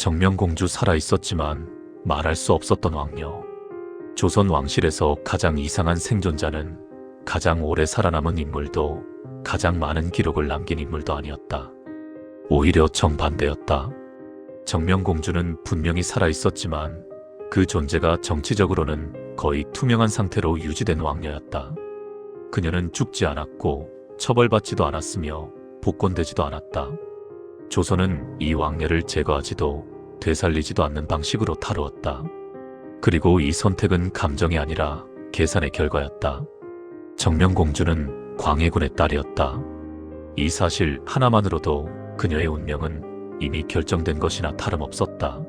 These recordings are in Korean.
정명공주 살아있었지만 말할 수 없었던 왕녀. 조선 왕실에서 가장 이상한 생존자는 가장 오래 살아남은 인물도 가장 많은 기록을 남긴 인물도 아니었다. 오히려 정반대였다. 정명공주는 분명히 살아있었지만 그 존재가 정치적으로는 거의 투명한 상태로 유지된 왕녀였다. 그녀는 죽지 않았고 처벌받지도 않았으며 복권되지도 않았다. 조선은 이 왕녀를 제거하지도 되살리지도 않는 방식으로 다루었다. 그리고 이 선택은 감정이 아니라 계산의 결과였다. 정명공주는 광해군의 딸이었다. 이 사실 하나만으로도 그녀의 운명은 이미 결정된 것이나 다름없었다.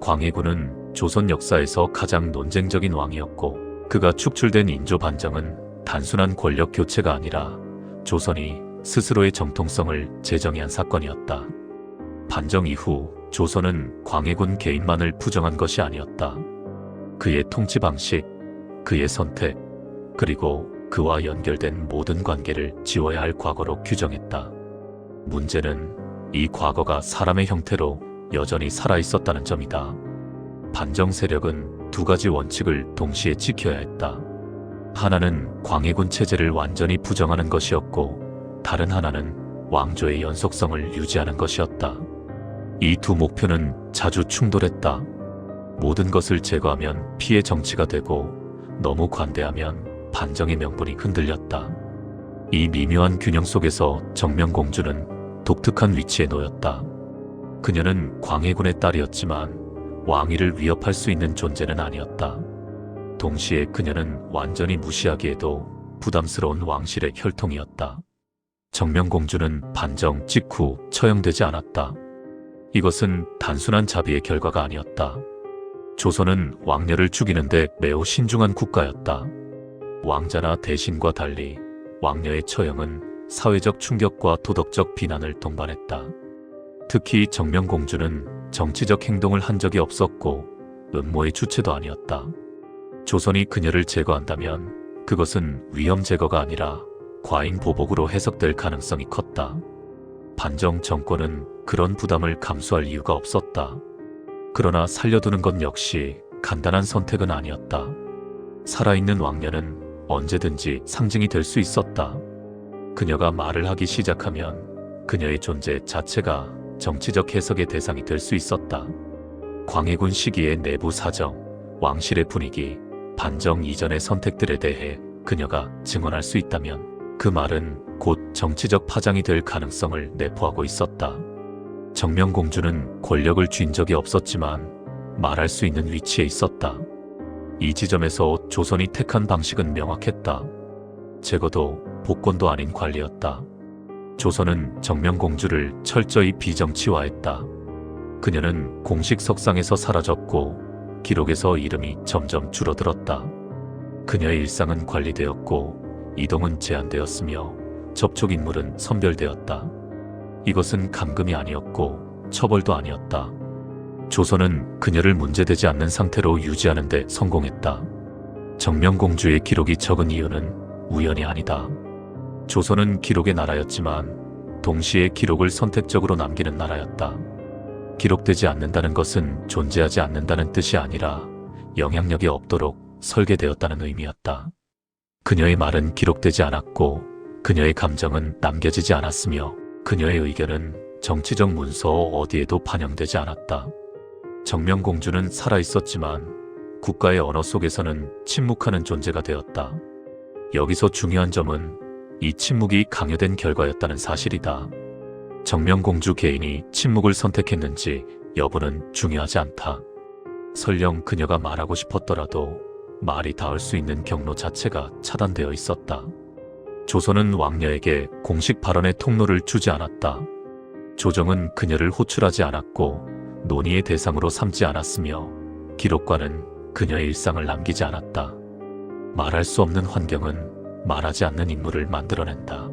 광해군은 조선 역사에서 가장 논쟁적인 왕이었고 그가 축출된 인조 반정은 단순한 권력 교체가 아니라 조선이 스스로의 정통성을 제정의한 사건이었다. 반정 이후 조선은 광해군 개인만을 부정한 것이 아니었다. 그의 통치 방식, 그의 선택, 그리고 그와 연결된 모든 관계를 지워야 할 과거로 규정했다. 문제는 이 과거가 사람의 형태로 여전히 살아있었다는 점이다. 반정 세력은 두 가지 원칙을 동시에 지켜야 했다. 하나는 광해군 체제를 완전히 부정하는 것이었고, 다른 하나는 왕조의 연속성을 유지하는 것이었다. 이 두 목표는 자주 충돌했다. 모든 것을 제거하면 피해 정치가 되고, 너무 관대하면 반정의 명분이 흔들렸다. 이 미묘한 균형 속에서 정명공주는 독특한 위치에 놓였다. 그녀는 광해군의 딸이었지만 왕위를 위협할 수 있는 존재는 아니었다. 동시에 그녀는 완전히 무시하기에도 부담스러운 왕실의 혈통이었다. 정명공주는 반정 직후 처형되지 않았다. 이것은 단순한 자비의 결과가 아니었다. 조선은 왕녀를 죽이는데 매우 신중한 국가였다. 왕자나 대신과 달리 왕녀의 처형은 사회적 충격과 도덕적 비난을 동반했다. 특히 정명공주는 정치적 행동을 한 적이 없었고 음모의 주체도 아니었다. 조선이 그녀를 제거한다면 그것은 위험 제거가 아니라 과잉 보복으로 해석될 가능성이 컸다. 반정 정권은 그런 부담을 감수할 이유가 없었다. 그러나 살려두는 것 역시 간단한 선택은 아니었다. 살아있는 왕녀는 언제든지 상징이 될 수 있었다. 그녀가 말을 하기 시작하면 그녀의 존재 자체가 정치적 해석의 대상이 될 수 있었다. 광해군 시기의 내부 사정, 왕실의 분위기, 반정 이전의 선택들에 대해 그녀가 증언할 수 있다면 그 말은 곧 정치적 파장이 될 가능성을 내포하고 있었다. 정명공주는 권력을 쥔 적이 없었지만 말할 수 있는 위치에 있었다. 이 지점에서 조선이 택한 방식은 명확했다. 제거도 복권도 아닌 관리였다. 조선은 정명공주를 철저히 비정치화했다. 그녀는 공식 석상에서 사라졌고 기록에서 이름이 점점 줄어들었다. 그녀의 일상은 관리되었고 이동은 제한되었으며 접촉 인물은 선별되었다. 이것은 감금이 아니었고 처벌도 아니었다. 조선은 그녀를 문제되지 않는 상태로 유지하는 데 성공했다. 정명공주의 기록이 적은 이유는 우연이 아니다. 조선은 기록의 나라였지만 동시에 기록을 선택적으로 남기는 나라였다. 기록되지 않는다는 것은 존재하지 않는다는 뜻이 아니라 영향력이 없도록 설계되었다는 의미였다. 그녀의 말은 기록되지 않았고 그녀의 감정은 남겨지지 않았으며 그녀의 의견은 정치적 문서 어디에도 반영되지 않았다. 정명공주는 살아있었지만 국가의 언어 속에서는 침묵하는 존재가 되었다. 여기서 중요한 점은 이 침묵이 강요된 결과였다는 사실이다. 정명공주 개인이 침묵을 선택했는지 여부는 중요하지 않다. 설령 그녀가 말하고 싶었더라도 말이 닿을 수 있는 경로 자체가 차단되어 있었다. 조선은 왕녀에게 공식 발언의 통로를 주지 않았다. 조정은 그녀를 호출하지 않았고 논의의 대상으로 삼지 않았으며 기록과는 그녀의 일상을 남기지 않았다. 말할 수 없는 환경은 말하지 않는 인물을 만들어낸다.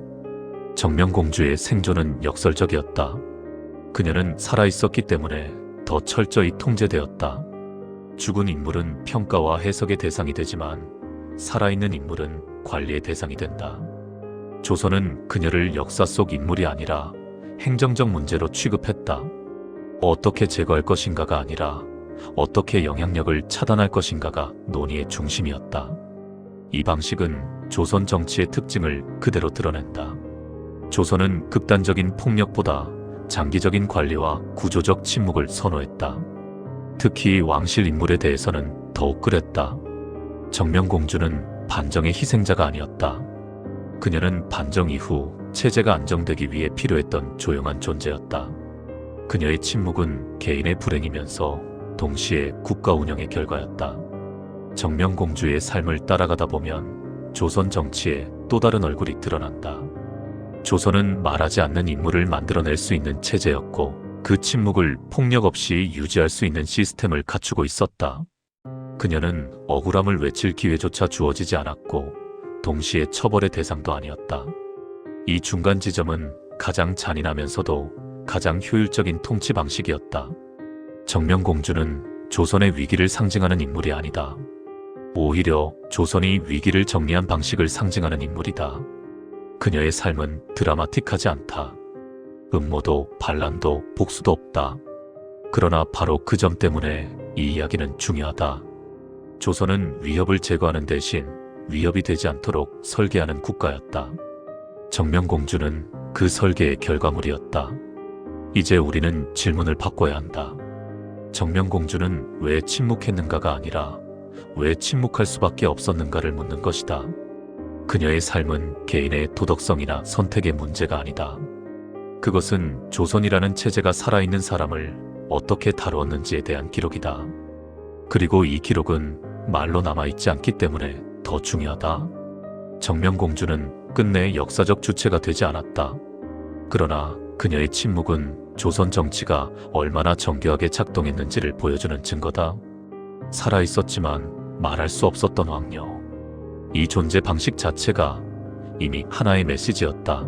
정명공주의 생존은 역설적이었다. 그녀는 살아있었기 때문에 더 철저히 통제되었다. 죽은 인물은 평가와 해석의 대상이 되지만 살아있는 인물은 관리의 대상이 된다. 조선은 그녀를 역사 속 인물이 아니라 행정적 문제로 취급했다. 어떻게 제거할 것인가가 아니라 어떻게 영향력을 차단할 것인가가 논의의 중심이었다. 이 방식은 조선 정치의 특징을 그대로 드러낸다. 조선은 극단적인 폭력보다 장기적인 관리와 구조적 침묵을 선호했다. 특히 왕실 인물에 대해서는 더욱 그랬다. 정명공주는 반정의 희생자가 아니었다. 그녀는 반정 이후 체제가 안정되기 위해 필요했던 조용한 존재였다. 그녀의 침묵은 개인의 불행이면서 동시에 국가 운영의 결과였다. 정명공주의 삶을 따라가다 보면 조선 정치의 또 다른 얼굴이 드러난다. 조선은 말하지 않는 인물을 만들어낼 수 있는 체제였고 그 침묵을 폭력 없이 유지할 수 있는 시스템을 갖추고 있었다. 그녀는 억울함을 외칠 기회조차 주어지지 않았고 동시에 처벌의 대상도 아니었다. 이 중간 지점은 가장 잔인하면서도 가장 효율적인 통치 방식이었다. 정명공주는 조선의 위기를 상징하는 인물이 아니다. 오히려 조선이 위기를 정리한 방식을 상징하는 인물이다. 그녀의 삶은 드라마틱하지 않다. 음모도 반란도 복수도 없다. 그러나 바로 그 점 때문에 이 이야기는 중요하다. 조선은 위협을 제거하는 대신 위협이 되지 않도록 설계하는 국가였다. 정명공주는 그 설계의 결과물이었다. 이제 우리는 질문을 바꿔야 한다. 정명공주는 왜 침묵했는가가 아니라 왜 침묵할 수밖에 없었는가를 묻는 것이다. 그녀의 삶은 개인의 도덕성이나 선택의 문제가 아니다. 그것은 조선이라는 체제가 살아있는 사람을 어떻게 다루었는지에 대한 기록이다. 그리고 이 기록은 말로 남아있지 않기 때문에 더 중요하다. 정명공주는 끝내 역사적 주체가 되지 않았다. 그러나 그녀의 침묵은 조선 정치가 얼마나 정교하게 작동했는지를 보여주는 증거다. 살아있었지만 말할 수 없었던 왕녀. 이 존재 방식 자체가 이미 하나의 메시지였다.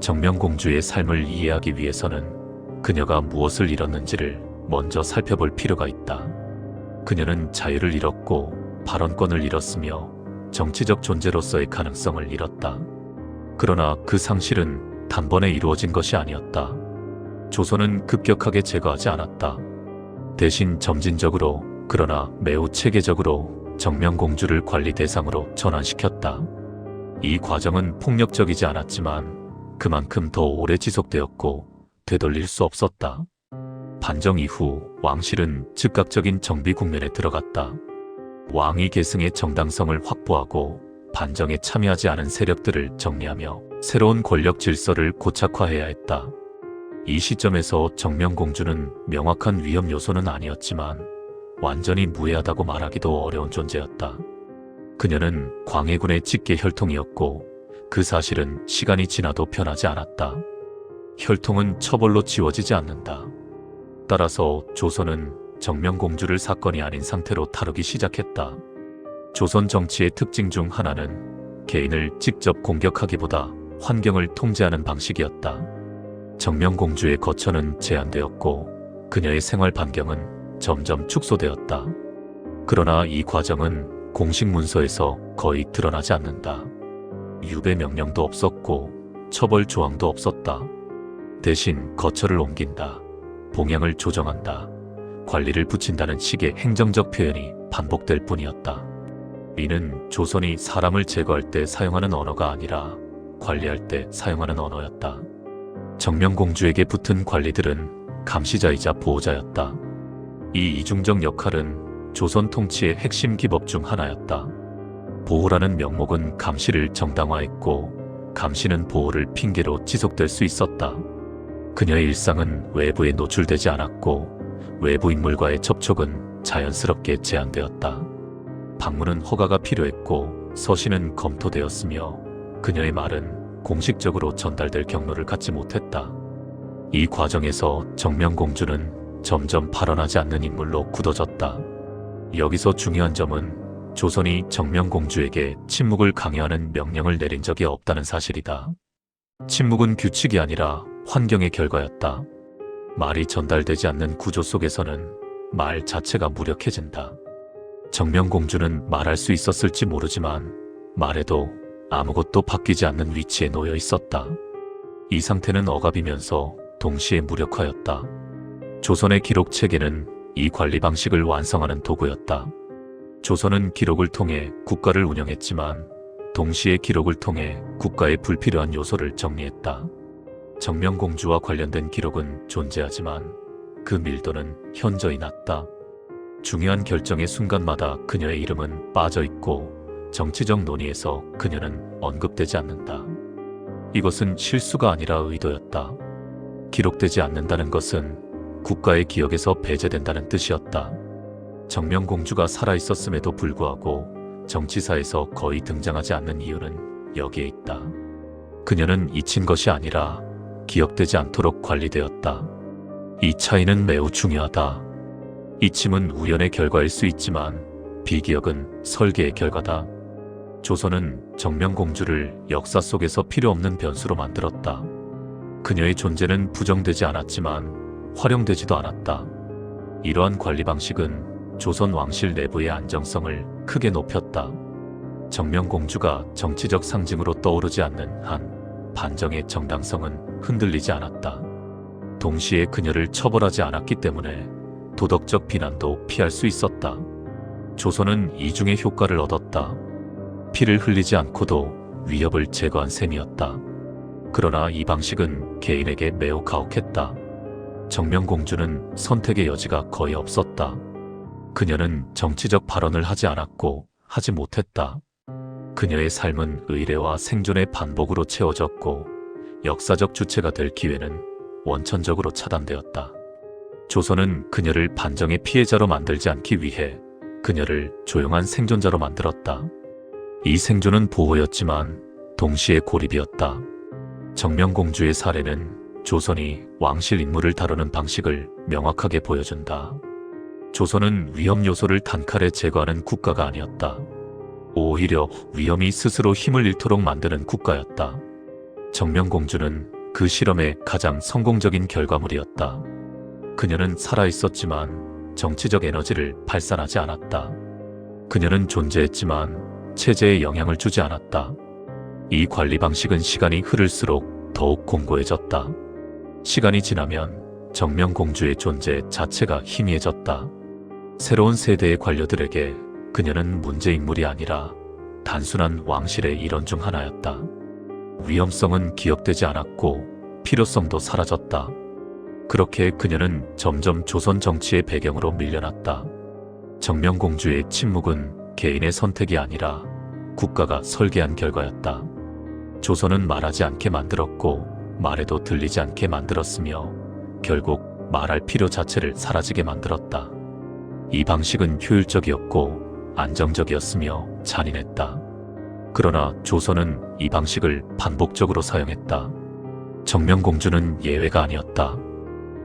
정명공주의 삶을 이해하기 위해서는 그녀가 무엇을 잃었는지를 먼저 살펴볼 필요가 있다. 그녀는 자유를 잃었고 발언권을 잃었으며 정치적 존재로서의 가능성을 잃었다. 그러나 그 상실은 단번에 이루어진 것이 아니었다. 조선은 급격하게 제거하지 않았다. 대신 점진적으로 그러나 매우 체계적으로 정명공주를 관리 대상으로 전환시켰다. 이 과정은 폭력적이지 않았지만 그만큼 더 오래 지속되었고 되돌릴 수 없었다. 반정 이후 왕실은 즉각적인 정비 국면에 들어갔다. 왕위 계승의 정당성을 확보하고 반정에 참여하지 않은 세력들을 정리하며 새로운 권력 질서를 고착화해야 했다. 이 시점에서 정명공주는 명확한 위험 요소는 아니었지만 완전히 무해하다고 말하기도 어려운 존재였다. 그녀는 광해군의 직계 혈통이었고 그 사실은 시간이 지나도 변하지 않았다. 혈통은 처벌로 지워지지 않는다. 따라서 조선은 정명공주를 사건이 아닌 상태로 다루기 시작했다. 조선 정치의 특징 중 하나는 개인을 직접 공격하기보다 환경을 통제하는 방식이었다. 정명공주의 거처는 제한되었고 그녀의 생활 반경은 점점 축소되었다. 그러나 이 과정은 공식 문서에서 거의 드러나지 않는다. 유배 명령도 없었고 처벌 조항도 없었다. 대신 거처를 옮긴다. 봉양을 조정한다. 관리를 붙인다는 식의 행정적 표현이 반복될 뿐이었다. 이는 조선이 사람을 제거할 때 사용하는 언어가 아니라 관리할 때 사용하는 언어였다. 정명공주에게 붙은 관리들은 감시자이자 보호자였다. 이 이중적 역할은 조선 통치의 핵심 기법 중 하나였다. 보호라는 명목은 감시를 정당화했고 감시는 보호를 핑계로 지속될 수 있었다. 그녀의 일상은 외부에 노출되지 않았고 외부 인물과의 접촉은 자연스럽게 제한되었다. 방문은 허가가 필요했고 서신은 검토되었으며 그녀의 말은 공식적으로 전달될 경로를 갖지 못했다. 이 과정에서 정명공주는 점점 발언하지 않는 인물로 굳어졌다. 여기서 중요한 점은 조선이 정명공주에게 침묵을 강요하는 명령을 내린 적이 없다는 사실이다. 침묵은 규칙이 아니라 환경의 결과였다. 말이 전달되지 않는 구조 속에서는 말 자체가 무력해진다. 정명공주는 말할 수 있었을지 모르지만 말해도 아무것도 바뀌지 않는 위치에 놓여 있었다. 이 상태는 억압이면서 동시에 무력하였다. 조선의 기록 체계는 이 관리 방식을 완성하는 도구였다. 조선은 기록을 통해 국가를 운영했지만 동시에 기록을 통해 국가의 불필요한 요소를 정리했다. 정명공주와 관련된 기록은 존재하지만 그 밀도는 현저히 낮다. 중요한 결정의 순간마다 그녀의 이름은 빠져 있고 정치적 논의에서 그녀는 언급되지 않는다. 이것은 실수가 아니라 의도였다. 기록되지 않는다는 것은 국가의 기억에서 배제된다는 뜻이었다. 정명공주가 살아있었음에도 불구하고 정치사에서 거의 등장하지 않는 이유는 여기에 있다. 그녀는 잊힌 것이 아니라 기억되지 않도록 관리되었다. 이 차이는 매우 중요하다. 잊힘은 우연의 결과일 수 있지만 비기억은 설계의 결과다. 조선은 정명공주를 역사 속에서 필요 없는 변수로 만들었다. 그녀의 존재는 부정되지 않았지만 활용되지도 않았다. 이러한 관리 방식은 조선 왕실 내부의 안정성을 크게 높였다. 정명공주가 정치적 상징으로 떠오르지 않는 한 반정의 정당성은 흔들리지 않았다. 동시에 그녀를 처벌하지 않았기 때문에 도덕적 비난도 피할 수 있었다. 조선은 이중의 효과를 얻었다. 피를 흘리지 않고도 위협을 제거한 셈이었다. 그러나 이 방식은 개인에게 매우 가혹했다. 정명공주는 선택의 여지가 거의 없었다. 그녀는 정치적 발언을 하지 않았고 하지 못했다. 그녀의 삶은 의례와 생존의 반복으로 채워졌고 역사적 주체가 될 기회는 원천적으로 차단되었다. 조선은 그녀를 반정의 피해자로 만들지 않기 위해 그녀를 조용한 생존자로 만들었다. 이 생존은 보호였지만 동시에 고립이었다. 정명공주의 사례는 조선이 왕실 인물을 다루는 방식을 명확하게 보여준다. 조선은 위험 요소를 단칼에 제거하는 국가가 아니었다. 오히려 위험이 스스로 힘을 잃도록 만드는 국가였다. 정명공주는 그 실험의 가장 성공적인 결과물이었다. 그녀는 살아있었지만 정치적 에너지를 발산하지 않았다. 그녀는 존재했지만 체제에 영향을 주지 않았다. 이 관리 방식은 시간이 흐를수록 더욱 공고해졌다. 시간이 지나면 정명공주의 존재 자체가 희미해졌다. 새로운 세대의 관료들에게 그녀는 문제인물이 아니라 단순한 왕실의 일원 중 하나였다. 위험성은 기억되지 않았고 필요성도 사라졌다. 그렇게 그녀는 점점 조선 정치의 배경으로 밀려났다. 정명공주의 침묵은 개인의 선택이 아니라 국가가 설계한 결과였다. 조선은 말하지 않게 만들었고 말해도 들리지 않게 만들었으며 결국 말할 필요 자체를 사라지게 만들었다. 이 방식은 효율적이었고 안정적이었으며 잔인했다. 그러나 조선은 이 방식을 반복적으로 사용했다. 정명공주는 예외가 아니었다.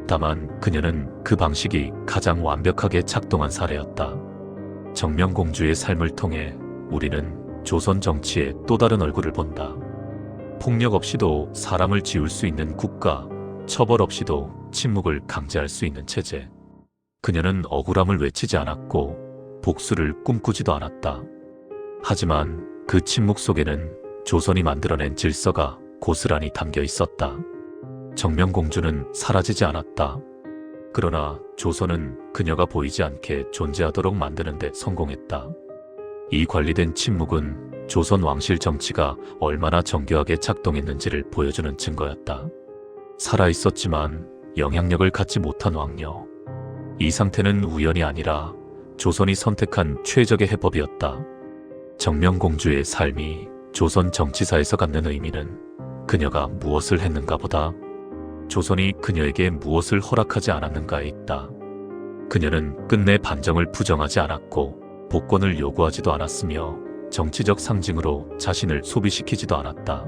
다만 그녀는 그 방식이 가장 완벽하게 작동한 사례였다. 정명공주의 삶을 통해 우리는 조선 정치의 또 다른 얼굴을 본다. 폭력 없이도 사람을 지울 수 있는 국가, 처벌 없이도 침묵을 강제할 수 있는 체제. 그녀는 억울함을 외치지 않았고 복수를 꿈꾸지도 않았다. 하지만 그 침묵 속에는 조선이 만들어낸 질서가 고스란히 담겨 있었다. 정명공주는 사라지지 않았다. 그러나 조선은 그녀가 보이지 않게 존재하도록 만드는 데 성공했다. 이 관리된 침묵은 조선 왕실 정치가 얼마나 정교하게 작동했는지를 보여주는 증거였다. 살아있었지만 영향력을 갖지 못한 왕녀. 이 상태는 우연이 아니라 조선이 선택한 최적의 해법이었다. 정명공주의 삶이 조선 정치사에서 갖는 의미는 그녀가 무엇을 했는가 보다 조선이 그녀에게 무엇을 허락하지 않았는가에 있다. 그녀는 끝내 반정을 부정하지 않았고 복권을 요구하지도 않았으며 정치적 상징으로 자신을 소비시키지도 않았다.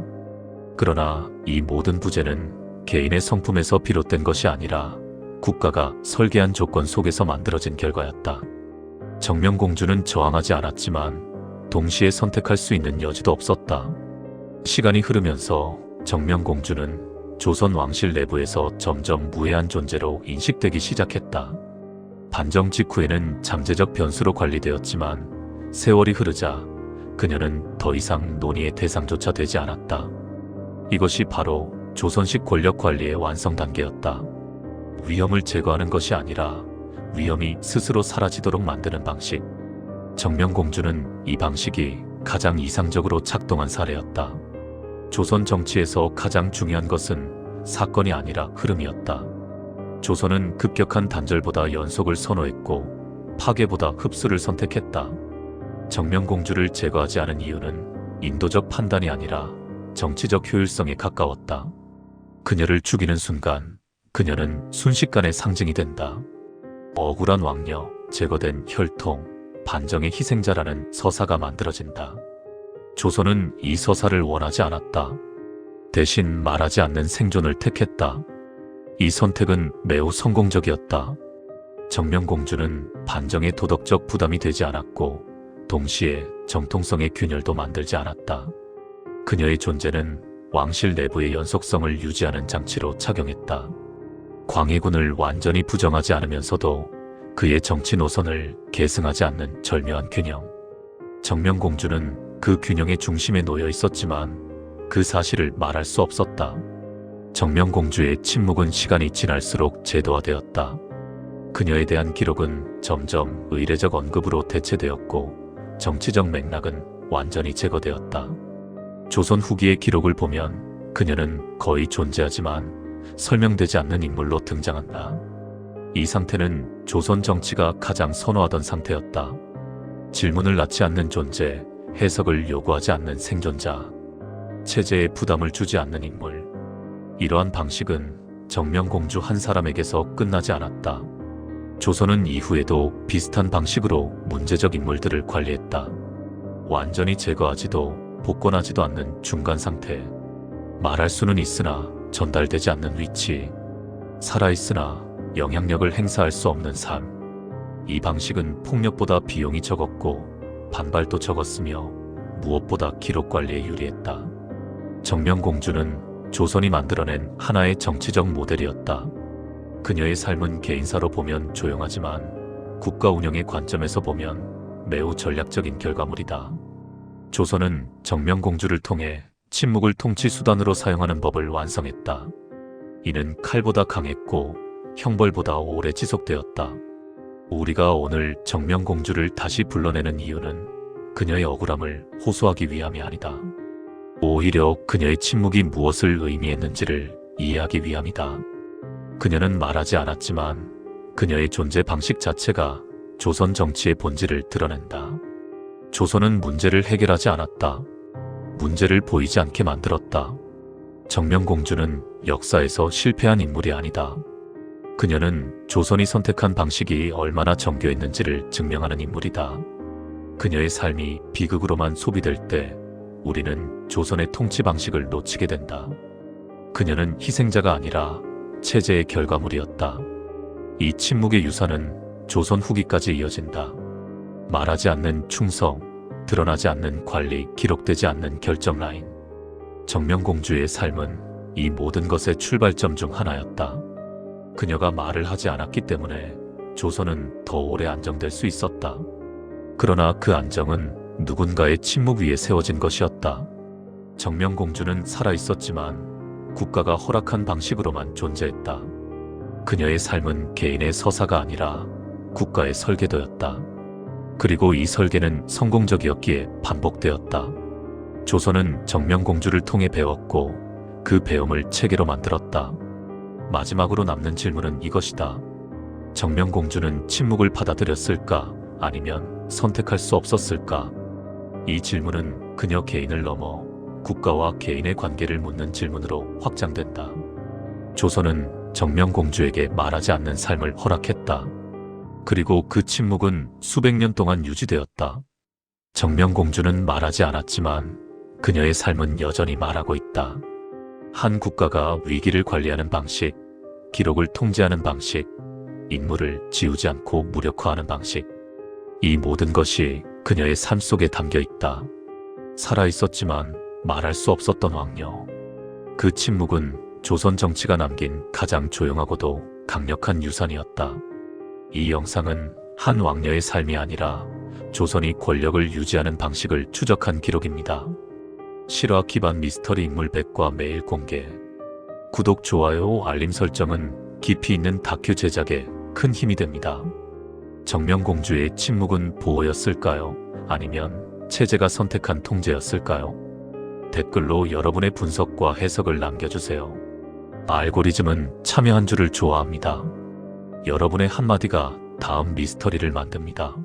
그러나 이 모든 부재는 개인의 성품에서 비롯된 것이 아니라 국가가 설계한 조건 속에서 만들어진 결과였다. 정명공주는 저항하지 않았지만 동시에 선택할 수 있는 여지도 없었다. 시간이 흐르면서 정명공주는 조선 왕실 내부에서 점점 무해한 존재로 인식되기 시작했다. 반정 직후에는 잠재적 변수로 관리되었지만 세월이 흐르자 그녀는 더 이상 논의의 대상조차 되지 않았다. 이것이 바로 조선식 권력 관리의 완성 단계였다. 위험을 제거하는 것이 아니라 위험이 스스로 사라지도록 만드는 방식. 정명공주는 이 방식이 가장 이상적으로 작동한 사례였다. 조선 정치에서 가장 중요한 것은 사건이 아니라 흐름이었다. 조선은 급격한 단절보다 연속을 선호했고 파괴보다 흡수를 선택했다. 정명공주를 제거하지 않은 이유는 인도적 판단이 아니라 정치적 효율성에 가까웠다. 그녀를 죽이는 순간 그녀는 순식간의 상징이 된다. 억울한 왕녀, 제거된 혈통, 반정의 희생자라는 서사가 만들어진다. 조선은 이 서사를 원하지 않았다. 대신 말하지 않는 생존을 택했다. 이 선택은 매우 성공적이었다. 정명공주는 반정의 도덕적 부담이 되지 않았고, 동시에 정통성의 균열도 만들지 않았다. 그녀의 존재는 왕실 내부의 연속성을 유지하는 장치로 작용했다. 광해군을 완전히 부정하지 않으면서도 그의 정치 노선을 계승하지 않는 절묘한 균형. 정명공주는 그 균형의 중심에 놓여 있었지만 그 사실을 말할 수 없었다. 정명공주의 침묵은 시간이 지날수록 제도화되었다. 그녀에 대한 기록은 점점 의례적 언급으로 대체되었고 정치적 맥락은 완전히 제거되었다. 조선 후기의 기록을 보면 그녀는 거의 존재하지만 설명되지 않는 인물로 등장한다. 이 상태는 조선 정치가 가장 선호하던 상태였다. 질문을 낳지 않는 존재, 해석을 요구하지 않는 생존자, 체제에 부담을 주지 않는 인물. 이러한 방식은 정명공주 한 사람에게서 끝나지 않았다. 조선은 이후에도 비슷한 방식으로 문제적 인물들을 관리했다. 완전히 제거하지도 복권하지도 않는 중간 상태. 말할 수는 있으나 전달되지 않는 위치. 살아있으나 영향력을 행사할 수 없는 삶. 이 방식은 폭력보다 비용이 적었고 반발도 적었으며 무엇보다 기록 관리에 유리했다. 정명공주는 조선이 만들어낸 하나의 정치적 모델이었다. 그녀의 삶은 개인사로 보면 조용하지만 국가 운영의 관점에서 보면 매우 전략적인 결과물이다. 조선은 정명공주를 통해 침묵을 통치 수단으로 사용하는 법을 완성했다. 이는 칼보다 강했고 형벌보다 오래 지속되었다. 우리가 오늘 정명공주를 다시 불러내는 이유는 그녀의 억울함을 호소하기 위함이 아니다. 오히려 그녀의 침묵이 무엇을 의미했는지를 이해하기 위함이다. 그녀는 말하지 않았지만 그녀의 존재 방식 자체가 조선 정치의 본질을 드러낸다. 조선은 문제를 해결하지 않았다. 문제를 보이지 않게 만들었다. 정명공주는 역사에서 실패한 인물이 아니다. 그녀는 조선이 선택한 방식이 얼마나 정교했는지를 증명하는 인물이다. 그녀의 삶이 비극으로만 소비될 때 우리는 조선의 통치 방식을 놓치게 된다. 그녀는 희생자가 아니라 체제의 결과물이었다. 이 침묵의 유산은 조선 후기까지 이어진다. 말하지 않는 충성, 드러나지 않는 관리, 기록되지 않는 결정 라인. 정명공주의 삶은 이 모든 것의 출발점 중 하나였다. 그녀가 말을 하지 않았기 때문에 조선은 더 오래 안정될 수 있었다. 그러나 그 안정은 누군가의 침묵 위에 세워진 것이었다. 정명공주는 살아 있었지만 국가가 허락한 방식으로만 존재했다. 그녀의 삶은 개인의 서사가 아니라 국가의 설계도였다. 그리고 이 설계는 성공적이었기에 반복되었다. 조선은 정명공주를 통해 배웠고 그 배움을 체계로 만들었다. 마지막으로 남는 질문은 이것이다. 정명공주는 침묵을 받아들였을까? 아니면 선택할 수 없었을까? 이 질문은 그녀 개인을 넘어 국가와 개인의 관계를 묻는 질문으로 확장된다. 조선은 정명공주에게 말하지 않는 삶을 허락했다. 그리고 그 침묵은 수백 년 동안 유지되었다. 정명공주는 말하지 않았지만 그녀의 삶은 여전히 말하고 있다. 한 국가가 위기를 관리하는 방식, 기록을 통제하는 방식, 인물을 지우지 않고 무력화하는 방식. 이 모든 것이 그녀의 삶 속에 담겨 있다. 살아 있었지만 말할 수 없었던 왕녀. 그 침묵은 조선 정치가 남긴 가장 조용하고도 강력한 유산이었다. 이 영상은 한 왕녀의 삶이 아니라 조선이 권력을 유지하는 방식을 추적한 기록입니다. 실화 기반 미스터리 인물 100과 매일 공개. 구독, 좋아요, 알림 설정은 깊이 있는 다큐 제작에 큰 힘이 됩니다. 정명공주의 침묵은 보호였을까요? 아니면 체제가 선택한 통제였을까요? 댓글로 여러분의 분석과 해석을 남겨주세요. 알고리즘은 참여 한 줄을 좋아합니다. 여러분의 한마디가 다음 미스터리를 만듭니다.